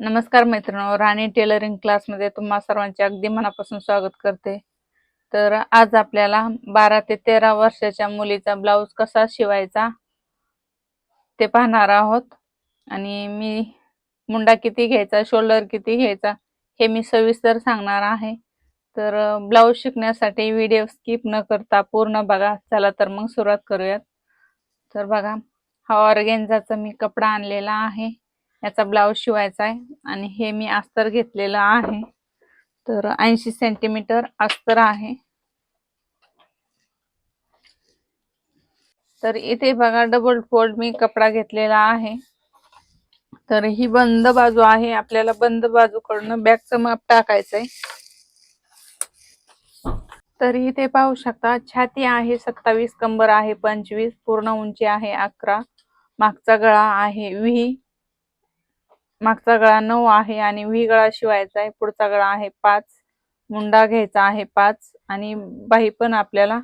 नमस्कार मैत्रिणी राणी टेलरिंग क्लासमध्ये तुम्हा सर्वांचे अगदी मनापासून स्वागत करते. तर आज आपल्याला बारा ते तेरा वर्षाच्या मुलीचा ब्लाऊज कसा शिवायचा ते पाहणार आहोत. आणि मी मुंडा किती घ्यायचा शोल्डर किती घ्यायचा हे मी सविस्तर सांगणार आहे. तर ब्लाऊज शिकण्यासाठी व्हिडिओ स्किप न करता पूर्ण बघा. चला तर मग सुरुवात करूयात. तर बघा हा ऑर्गेन्झाचा मी कपडा आणलेला आहे. याचा ब्लाऊज शिवायचा आहे. आणि हे मी अस्तर घेतलेलं आहे. तर ऐंशी सेंटीमीटर अस्तर आहे. तर इथे बघा डबल फोल्ड मी कपडा घेतलेला आहे. तर ही बंद बाजू आहे. आपल्याला बंद बाजूकडनं बॅगचं माप टाकायचंय. तर इथे पाहू शकता छाती आहे सत्तावीस कंबर आहे पंचवीस पूर्ण उंची आहे अकरा मागचा गळा आहे व्ही मागचा गळा नऊ आहे आणि व्ही गळा शिवायचा आहे. पुढचा गळा आहे पाच. मुंडा घ्यायचा आहे पाच. आणि बाही पण आपल्याला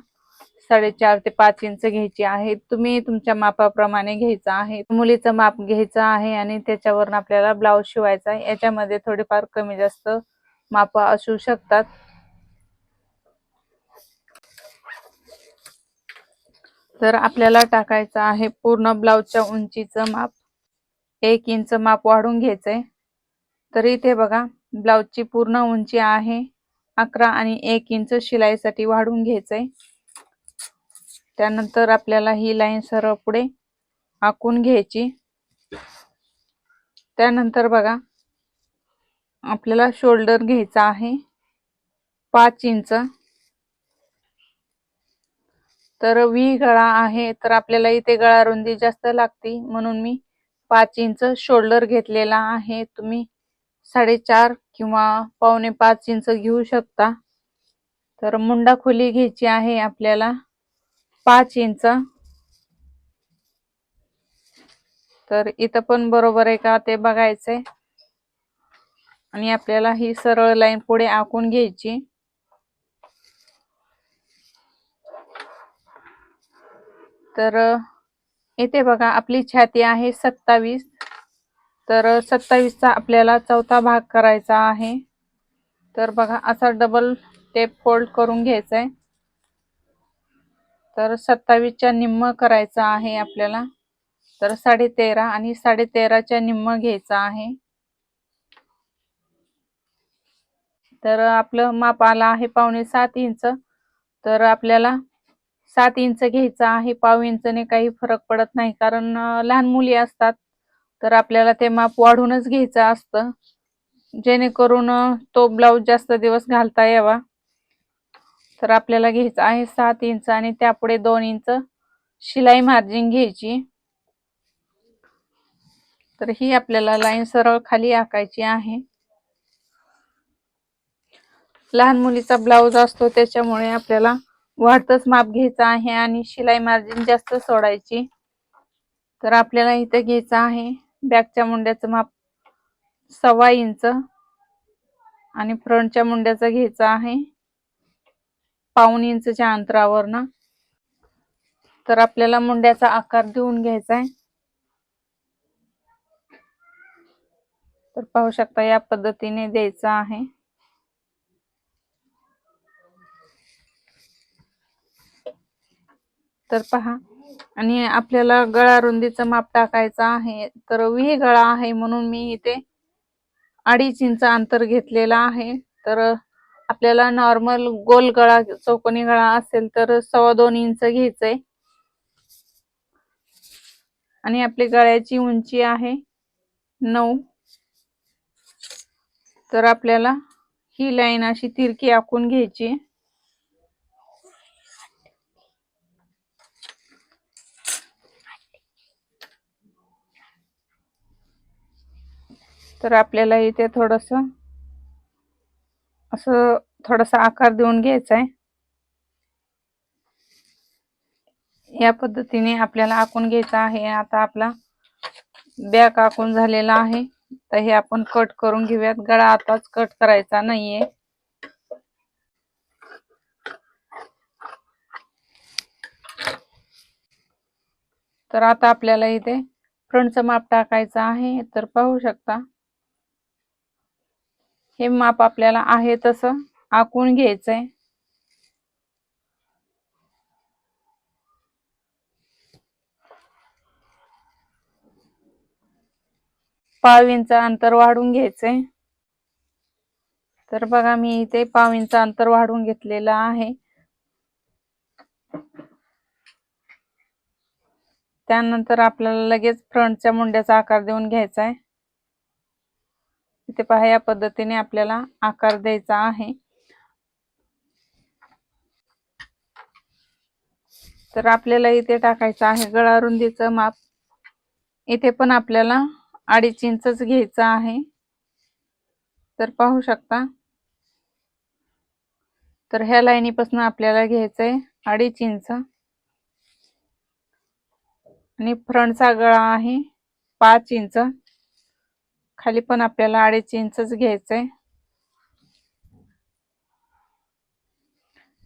साडेचार ते पाच इंच घ्यायची आहे. तुम्ही तुमच्या मापाप्रमाणे घ्यायचं आहे. मुलीचं माप घ्यायचं आहे आणि त्याच्यावरून आपल्याला ब्लाऊज शिवायचा आहे. याच्यामध्ये थोडेफार कमी जास्त माप असू शकतात. तर आपल्याला टाकायचं आहे पूर्ण ब्लाऊजच्या उंचीचं माप. एक इंच माप वाढून घ्यायचंय. तर इथे बघा ब्लाऊजची पूर्ण उंची आहे. अकरा आणि एक इंच शिलाईसाठी वाढून घ्यायचंय. त्यानंतर आपल्याला ही लाईन सरळ पुढे आखून घ्यायची. त्यानंतर बघा आपल्याला शोल्डर घ्यायचा आहे. पाच इंच. तर वी गळा आहे तर आपल्याला इथे गळा रुंदी जास्त लागते म्हणून मी पाच इंच शोल्डर घेतलेला आहे. तुम्ही साडेचार किंवा पावणे पाच इंच घेऊ शकता. तर मुंडा खोली घ्यायची आहे आपल्याला. पाच इंच. तर इथं पण बरोबर आहे का ते बघायचंय. आणि आपल्याला ही सरळ लाईन पुढे आखून घ्यायची. तर इथे बघा आपली छाती आहे सत्तावीस. तर सत्तावीसचा आपल्याला चौथा भाग करायचा आहे. तर बघा असा डबल टेप फोल्ड करून घ्यायचा आहे. तर सत्तावीसच्या निम्म करायचा आहे आपल्याला. तर साडे तेरा आणि साडे तेराच्या निम्म घ्यायचा आहे. तर आपलं माप आलं आहे पावणे सात इंच. तर आपल्याला सात इंच घ्यायचा आहे पाव इंचने काही फरक पडत नाही कारण लहान मुली असतात. तर आपल्याला ते माप वाढूनच घ्यायचं असतं. जेणेकरून तो ब्लाऊज जास्त दिवस घालता यावा. तर आपल्याला घ्यायचं आहे सात इंच आणि त्यापुढे दोन इंच शिलाई मार्जिन घ्यायची. तर ही आपल्याला लाईन सरळ खाली आकायची आहे. लहान मुलीचा ब्लाऊज असतो त्याच्यामुळे आपल्याला वाढतच माप घ्यायचं आहे आणि शिलाई मार्जिन जास्त सोडायची. तर आपल्याला इथं घ्यायचं आहे. बॅकच्या मुंड्याचं माप सव्वा इंच आणि फ्रंटच्या मुंड्याचं घ्यायचं आहे. पाऊन इंचच्या अंतरावर ना तर आपल्याला मुंड्याचा आकार देऊन घ्यायचा आहे. तर पाहू शकता या पद्धतीने द्यायचं आहे. तर पहा. आणि आपल्याला गळा रुंदीचं माप टाकायचं आहे. तर वी गळा आहे म्हणून मी इथे अडीच इंच अंतर घेतलेलं आहे. तर आपल्याला नॉर्मल गोल गळा चौकोनी गळा असेल तर सव्वा दोन इंच घ्यायचंय. आणि आपली गळ्याची उंची आहे नऊ. तर आपल्याला ही लाईन अशी तिरकी आखून घ्यायची तर आपल्याला इथे थोडस असं थोडासा आकार देऊन घ्यायचा आहे या पद्धतीने आपल्याला आखून घ्यायचं आहे. आता आपला बॅक आखून झालेला आहे. तर हे आपण कट करून घेऊयात. गळा आताच कट करायचा नाहीये. तर आता आपल्याला इथे फ्रंटचं माप टाकायचं आहे. तर पाहू शकता हे माप आपल्याला आहे तसं आखून घ्यायचंय. पाव इंच अंतर वाढून घ्यायचंय. तर बघा मी इथे पाव इंच अंतर वाढवून घेतलेलं आहे. त्यानंतर आपल्याला लगेच फ्रंटच्या मुंड्याचा आकार देऊन घ्यायचा आहे इथे पहा या पद्धतीने आपल्याला आकार द्यायचा आहे. तर आपल्याला इथे टाकायचं आहे गळा रुंदीचं माप. इथे पण आपल्याला अडीच इंचच घ्यायचं आहे. तर पाहू शकता. तर ह्या लाईनीपासून आपल्याला घ्यायचंय अडीच इंच. आणि फ्रंटचा गळा आहे पाच इंच. खाली पण आपल्याला अडीच इंचच घ्यायचंय.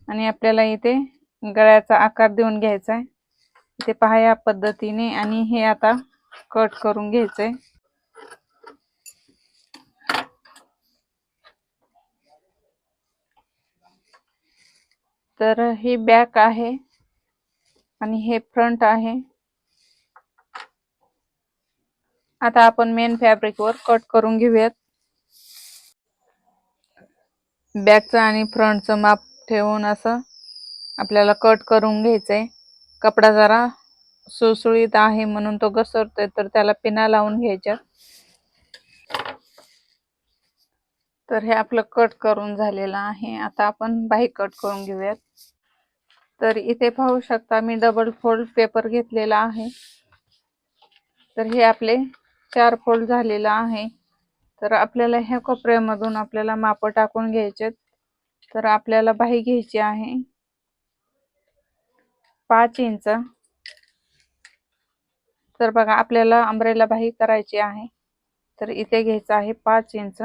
आणि आपल्याला इथे गळ्याचा आकार देऊन घ्यायचा आहे इथे पहा या पद्धतीने आणि हे आता कट करून घ्यायचंय. तर ही बॅक आहे आणि हे फ्रंट आहे. आता आपण मेन फॅब्रिक वर कट करून घेऊयात. बॅकचं आणि फ्रंटचं माप ठेवून असं आपल्याला कट करून घ्यायचंय. कपडा जरा सुळसुळीत आहे म्हणून तो घसरतोय तर त्याला पिना लावून घ्यायच्या. तर हे आपलं कट करून झालेलं आहे. आता आपण बाही कट करून घेऊयात. तर इथे पाहू शकता मी डबल फोल्ड पेपर घेतलेला आहे. तर हे आपले चार फोल्ड झालेला आहे. तर आपल्याला ह्या कोपऱ्यामधून आपल्याला माप टाकून घ्यायचे तर आपल्याला बाही घ्यायची आहे. पाच इंच. तर बघा आपल्याला अंब्रेला बाही करायची आहे. तर इथे घ्यायचं आहे पाच इंच.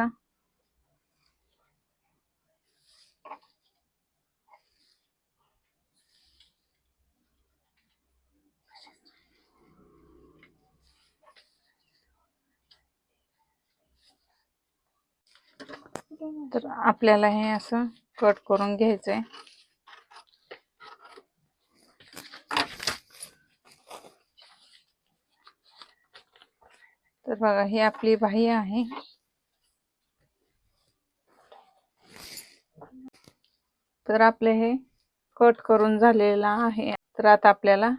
तर आपल्याला हे असं कट करून घ्यायचंय. तर बघा ही आपली बाही आहे. तर आपले हे कट करून झालेलं आहे. तर आता आपल्याला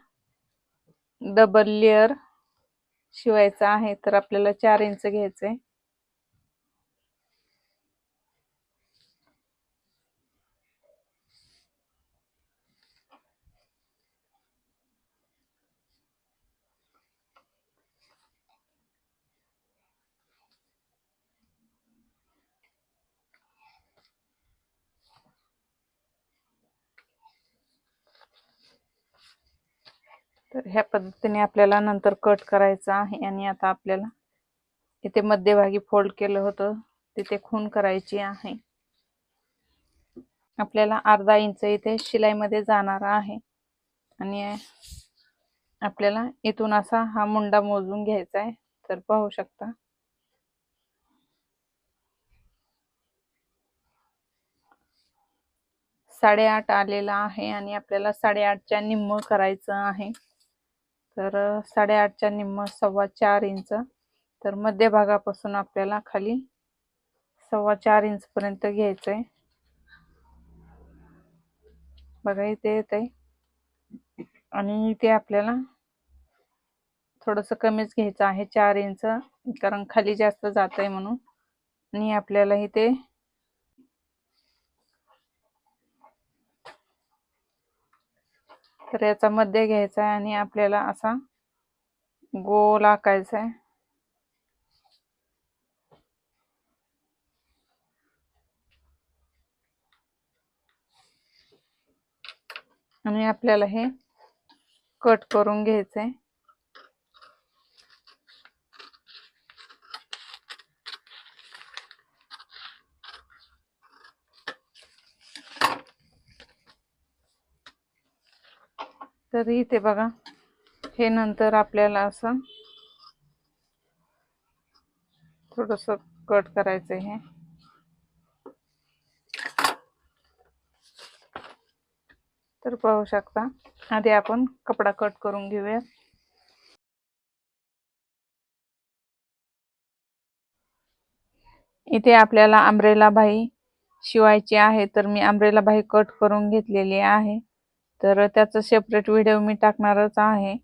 डबल लेअर शिवायचा आहे. तर आपल्याला चार इंच घ्यायचंय. तर ह्या पद्धतीने आपल्याला नंतर कट करायचा आहे आणि आता आपल्याला इथे मध्यभागी फोल्ड केलं होतं तिथे खून करायची आहे. आपल्याला अर्धा इंच इथे शिलाईमध्ये जाणार आहे. आणि आपल्याला इथून असा हा मुंडा मोजून घ्यायचा आहे तर पाहू शकता. साडेआठ आलेला आहे आणि आपल्याला साडेआठच्या निम्म करायचं आहे. तर साडेआठच्या निम्म सव्वा चार इंच. तर मध्यभागापासून आपल्याला खाली सव्वा चार इंच पर्यंत घ्यायचं आहे बघा इथे येत आहे आणि इथे आपल्याला थोडस कमीच घ्यायचं आहे चार इंच कारण खाली जास्त जात आहे म्हणून. आणि आपल्याला इथे तर याचा मध्ये घ्यायचा आहे आणि आपल्याला असा गोल आकायचा आहे. आणि आपल्याला हे कट करून घ्यायचंय. तर इथे बघा. हे नंतर आपल्याला असं थोडस कट करायचं हे. तर पाहू शकता. आधी आपण कपडा कट करून घेऊया. इथे आपल्याला आंब्रेला भाई शिवायची आहे तर मी आंब्रेला भाई कट करून घेतलेली आहे. तर त्याचा सेपरेट व्हिडिओ मी टाकणारच आहे.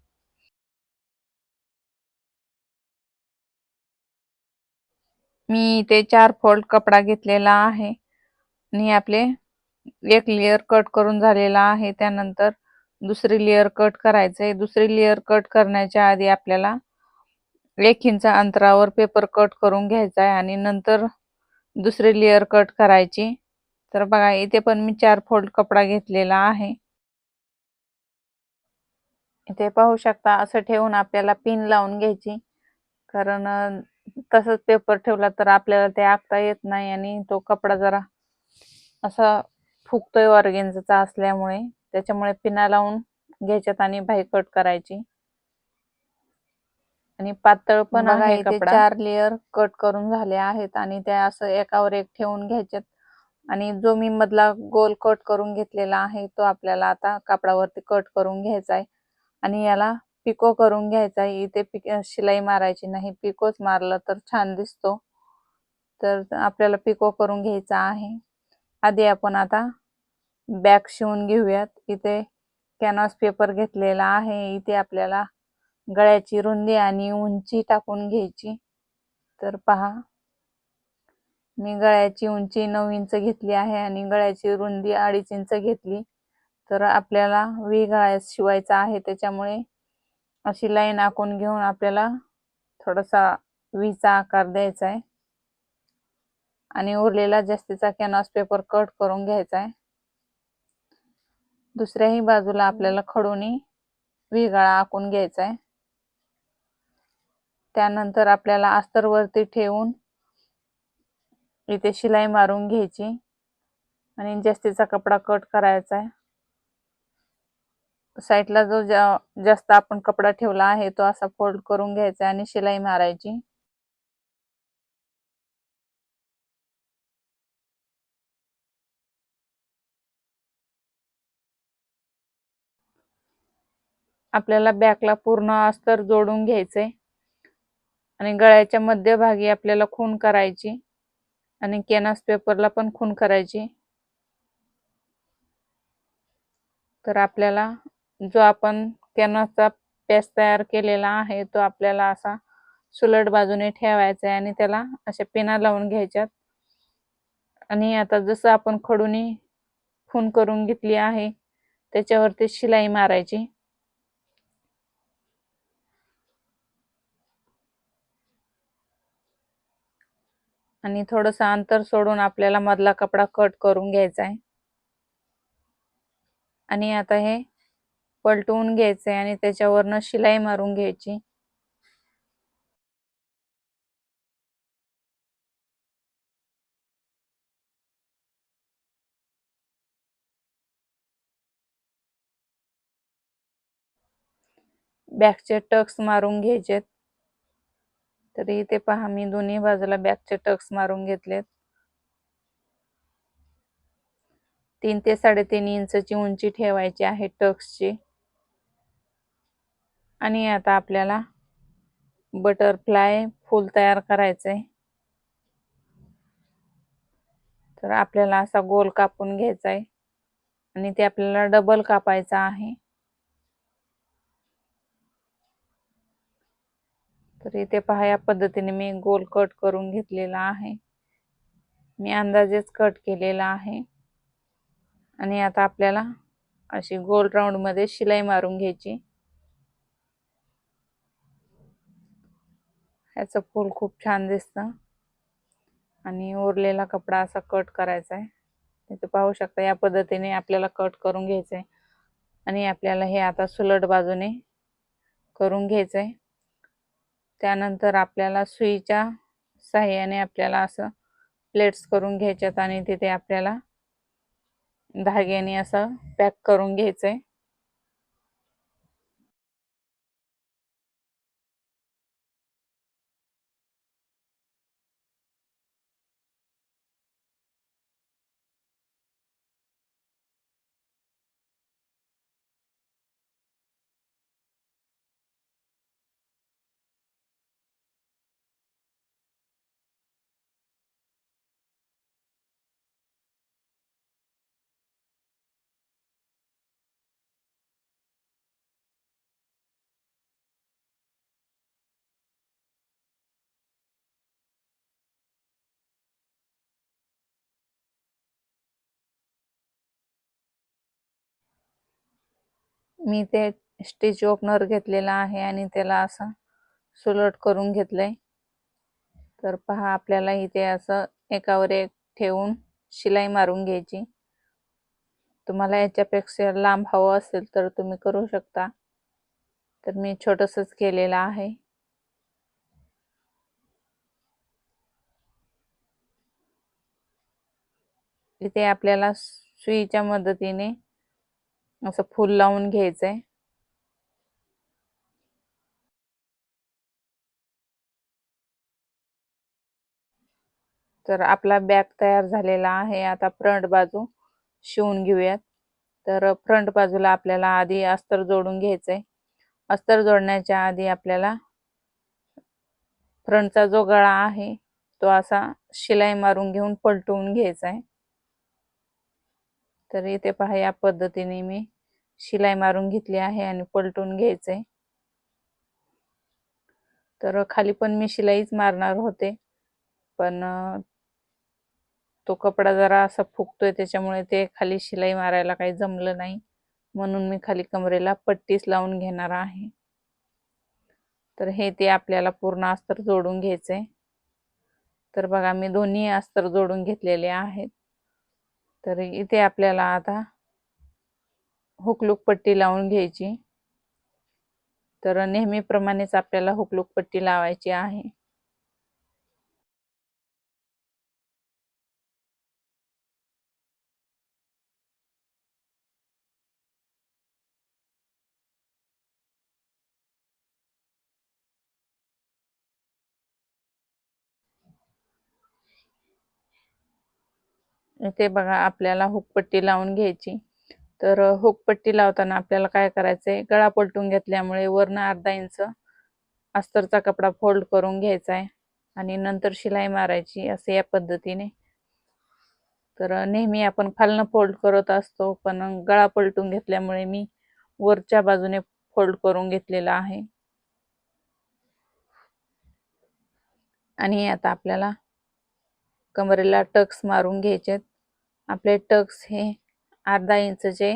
मी इथे चार फोल्ड कपडा घेतलेला आहे. आणि आपले एक लेअर कट करून झालेला आहे. त्यानंतर दुसरी लेअर कट करायचे दुसरी लेअर कट करण्याच्या आधी आपल्याला एक इंच अंतरावर पेपर कट करून घ्यायचा आहे आणि नंतर दुसरी लेअर कट करायची. तर बघा इथे पण मी चार फोल्ड कपडा घेतलेला आहे. इथे पाहू शकता असं ठेवून आपल्याला पिन लावून घ्यायची. कारण तसंच पेपर ठेवला तर आपल्याला ते आखता येत नाही आणि तो कपडा जरा असा फुगतोय ऑर्गेन्झचा असल्यामुळे. त्याच्यामुळे पिना लावून घ्यायच्यात आणि बाई कट करायची. आणि पातळ पण आहे कपडा. चार लेअर कट करून झाले आहेत आणि त्या असं एकावर एक ठेवून घ्यायच्यात. आणि जो मी मधला गोल कट करून घेतलेला आहे तो आपल्याला आता कापडावरती कट करून घ्यायचा आहे. आणि याला पिको करून घ्यायचा. आहे इथे पिक शिलाई मारायची नाही. पिकोच मारलं तर छान दिसतो. तर आपल्याला पिको करून घ्यायचा आहे. आधी आपण आता बॅग शिवून घेऊयात. इथे कॅनव्हास पेपर घेतलेला आहे. इथे आपल्याला गळ्याची रुंदी आणि उंची टाकून घ्यायची. तर पहा मी गळ्याची उंची नऊ इंच घेतली आहे आणि गळ्याची रुंदी अडीच इंच घेतली. तर आपल्याला वी शिवायचा आहे. त्याच्यामुळे अशी लाईन आखून घेऊन आपल्याला थोडासा वीचा आकार द्यायचा आहे. आणि उरलेला जास्तीचा कॅनॉस पेपर कट करून घ्यायचा आहे. दुसऱ्याही बाजूला आपल्याला खडूनी वी गळा आखून घ्यायचा आहे. त्यानंतर आपल्याला अस्तरवरती ठेवून इथे शिलाई मारून घ्यायची. आणि जास्तीचा कपडा कट करायचा आहे. साईडला जो जास्त आपण कपडा ठेवला आहे तो असा फोल्ड करून घ्यायचा आणि शिलाई मारायची. आपल्याला बॅकला पूर्ण अस्तर जोडून घ्यायचे आणि गळ्याच्या मध्यभागी आपल्याला खून करायची. आणि कॅनव्हास पेपरला पण खून करायची. तर आपल्याला जो आपण कॅनव्हासचा पॅच तयार केलेला आहे तो आपल्याला असा सुलट बाजूने ठेवायचा आहे आणि त्याला अशा पिना लावून घ्यायच्यात. आणि आता जसं आपण खडूनी खून करून घेतली आहे त्याच्यावरती शिलाई मारायची. आणि थोडस अंतर सोडून आपल्याला मधला कपडा कट करून घ्यायचा आहे. आणि आता हे पलटवून घ्यायचे आणि त्याच्यावरनं शिलाई मारून घ्यायची. बॅकचे टक्स मारून घ्यायचेत. तरी इथे पहा मी दोन्ही बाजूला बॅकचे टक्स मारून घेतलेत. तीन ते साडेतीन इंचची उंची ठेवायची आहे टक्सची. आणि आता आपल्याला बटरफ्लाय फूल तयार करायचंय. तर आपल्याला असा गोल कापून घ्यायचा आहे आणि ते आपल्याला डबल कापायचा आहे. तर इथे पहा या पद्धतीने मी गोल कट करून घेतलेला आहे. मी अंदाजेच कट केलेला आहे. आणि आता आपल्याला अशी गोल राऊंडमध्ये शिलाई मारून घ्यायची. त्याचं फूल खूप छान दिसतं. आणि उरलेला कपडा असा कट करायचा आहे. इथे पाहू शकता या पद्धतीने आपल्याला कट करून घ्यायचं आहे. आणि आपल्याला हे आता सुलट बाजूने करून घ्यायचं आहे. त्यानंतर आपल्याला सुईच्या साह्याने आपल्याला असं प्लेट्स करून घ्यायच्यात आणि तिथे आपल्याला धाग्याने असं पॅक करून घ्यायचं आहे. मी ते स्टिच ओपनर घेतलेला आहे आणि त्याला असं सुलट करून घेतलंय. तर पहा आपल्याला इथे असं एकावर एक ठेवून शिलाई मारून घ्यायची. तुम्हाला याच्यापेक्षा लांब हवं असेल तर तुम्ही करू शकता. तर मी छोटंसंच केलेलं आहे. इथे आपल्याला सुईच्या मदतीने असं फूल लावून घ्यायचंय. तर आपला बॅग तयार झालेला आहे. आता फ्रंट बाजू शिवून घेऊयात. तर फ्रंट बाजूला आपल्याला आधी अस्तर जोडून घ्यायचंय. अस्तर जोडण्याच्या आधी आपल्याला फ्रंटचा जो गळा आहे तो असा शिलाई मारून घेऊन पलटवून घ्यायचा आहे तर इथे पहा या पद्धतीने मी शिलाई मारून घेतली आहे आणि पलटून घ्यायचंय. तर खाली पण मी शिलाईच मारणार होते पण तो कपडा जरा असा फुगतोय त्याच्यामुळे ते खाली शिलाई मारायला काही जमलं नाही. म्हणून मी खाली कमरेला पट्टीच लावून घेणार आहे. तर हे ते आपल्याला पूर्ण अस्तर जोडून घ्यायचंय. तर बघा मी दोन्ही अस्तर जोडून घेतलेले आहेत. तर इथे आपल्याला आता हुकलूक पट्टी लावून घ्यायची. तर नेहमीप्रमाणेच आपल्याला हुकलूक पट्टी लावायची आहे. ते बघा आपल्याला हुकपट्टी लावून घ्यायची. तर हुकपट्टी लावताना आपल्याला काय करायचंय? गळा पलटून घेतल्यामुळे वरनं अर्धा इंच अस्तरचा कपडा फोल्ड करून घ्यायचा आहे आणि नंतर शिलाई मारायची असे या पद्धतीने. तर नेहमी आपण खालनं फोल्ड करत असतो पण गळा पलटून घेतल्यामुळे मी वरच्या बाजूने फोल्ड करून घेतलेला आहे. आणि आता आपल्याला कमरेला टक्स मारून घ्यायचेत. आपले टक्स हे अर्धा इंचचे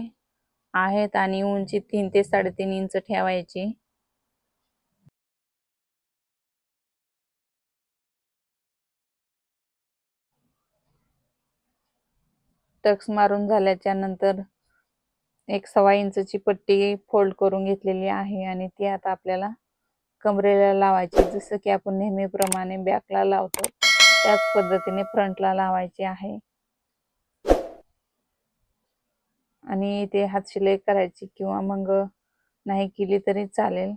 आहेत आणि उंची तीन ते साडेतीन इंच ठेवायची. टक्स मारून झाल्याच्यानंतर एक सव्वा इंचची पट्टी फोल्ड करून घेतलेली आहे आणि ती आता आपल्याला कमरेला लावायची. जसं की आपण नेहमीप्रमाणे बॅकला लावतो त्याच पद्धतीने फ्रंटला लावायची आहे. आणि इथे हात शिलाई करायची किंवा मग नाही केली तरी चालेल.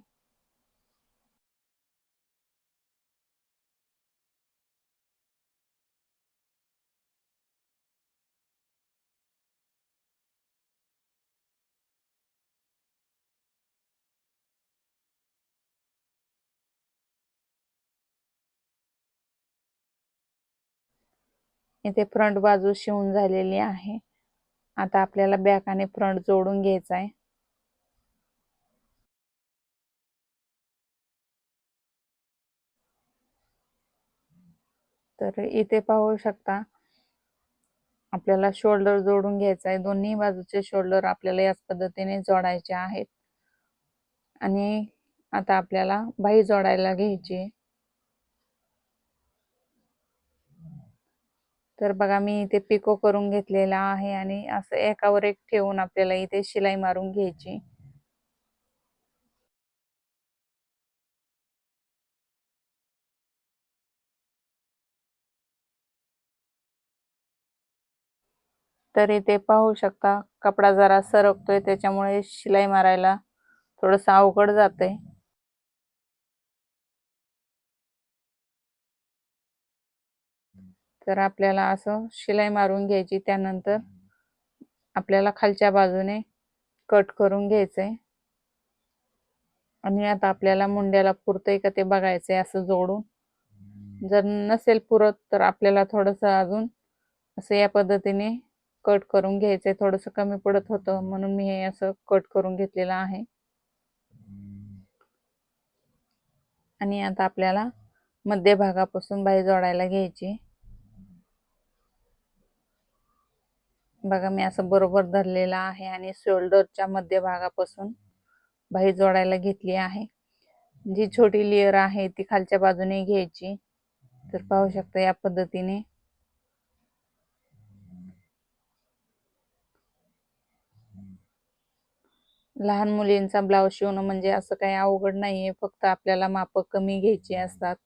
इथे फ्रंट बाजू शिवून झालेली आहे. आता आपल्याला बॅक आणि फ्रंट जोडून घ्यायचा आहे. तर इथे पाहू शकता आपल्याला शोल्डर जोडून घ्यायचा आहे. दोन्ही बाजूचे शोल्डर आपल्याला याच पद्धतीने जोडायचे आहेत. आणि आता आपल्याला बाही जोडायला घ्यायची तर बघा मी इथे पिको करून घेतलेला आहे आणि असं एकावर एक ठेवून आपल्याला इथे शिलाई मारून घ्यायची. तर इथे पाहू शकता कपडा जरा सरकतोय त्याच्यामुळे शिलाई मारायला थोडस अवघड जाते तर आपल्याला असं शिलाई मारून घ्यायची. त्यानंतर आपल्याला खालच्या बाजूने कट करून घ्यायचं आहे आणि आता आपल्याला मुंड्याला पुरतंय का ते बघायचंय असं जोडून. जर नसेल पुरत तर आपल्याला थोडस अजून असं या पद्धतीने कट करून घ्यायचंय. थोडस कमी पडत होतं म्हणून मी हे असं कट करून घेतलेलं आहे. आणि आता आपल्याला मध्यभागापासून बाई जोडायला घ्यायची. बघा मी असं बरोबर धरलेलं आहे आणि शोल्डरच्या मध्यभागापासून बाही जोडायला घेतली आहे. जी छोटी लेअर आहे ती खालच्या बाजूने घ्यायची. तर पाहू शकता या पद्धतीने. लहान मुलींचा ब्लाऊज शिवणं म्हणजे असं काही अवघड नाहीये. फक्त आपल्याला माप कमी घ्यायची असतात.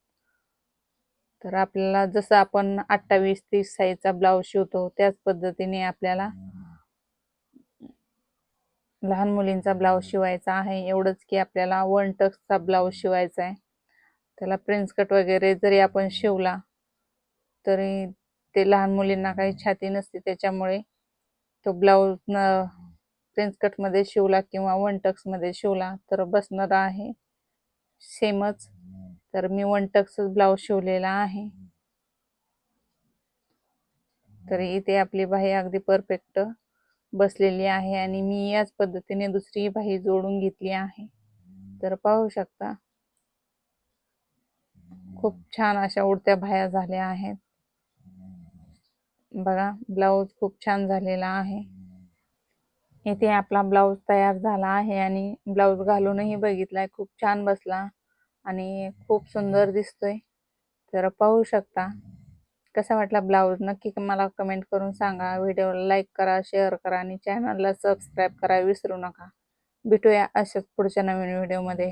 तर आपल्याला जसं आपण अठ्ठावीस तीस साईजचा ब्लाऊज शिवतो त्याच पद्धतीने आपल्याला लहान मुलींचा ब्लाऊज शिवायचा आहे. एवढंच की आपल्याला वन टक्सचा ब्लाऊज शिवायचा आहे. त्याला प्रिन्स कट वगैरे जरी आपण शिवला तरी ते लहान मुलींना काही छाती नसते. त्याच्यामुळे तो ब्लाऊज न प्रिन्स कटमध्ये शिवला किंवा वन टक्समध्ये शिवला तर बसणार आहे. सेमच तर मी वन टक्स ब्लाऊज शिवलेला आहे. तर इथे आपली बाही अगदी परफेक्ट बसलेली आहे आणि मी याच पद्धतीने दुसरी बाही जोडून घेतली आहे. तर पाहू शकता. खूप छान अशा उडत्या बाह्या झाल्या आहेत. बघा ब्लाऊज खूप छान झालेला आहे. इथे आपला ब्लाऊज तयार झाला आहे आणि ब्लाऊज घालूनही बघितलाय खूप छान बसला. आणि खूप सुंदर दिसतोय. तर पाहू शकता. कसा वाटला ब्लाऊज? नक्की मला कमेंट करून सांगा. व्हिडिओला लाईक करा शेअर करा आणि चॅनलला सबस्क्राईब करा. विसरू नका. भेटूया अशाच पुढच्या नवीन व्हिडिओमध्ये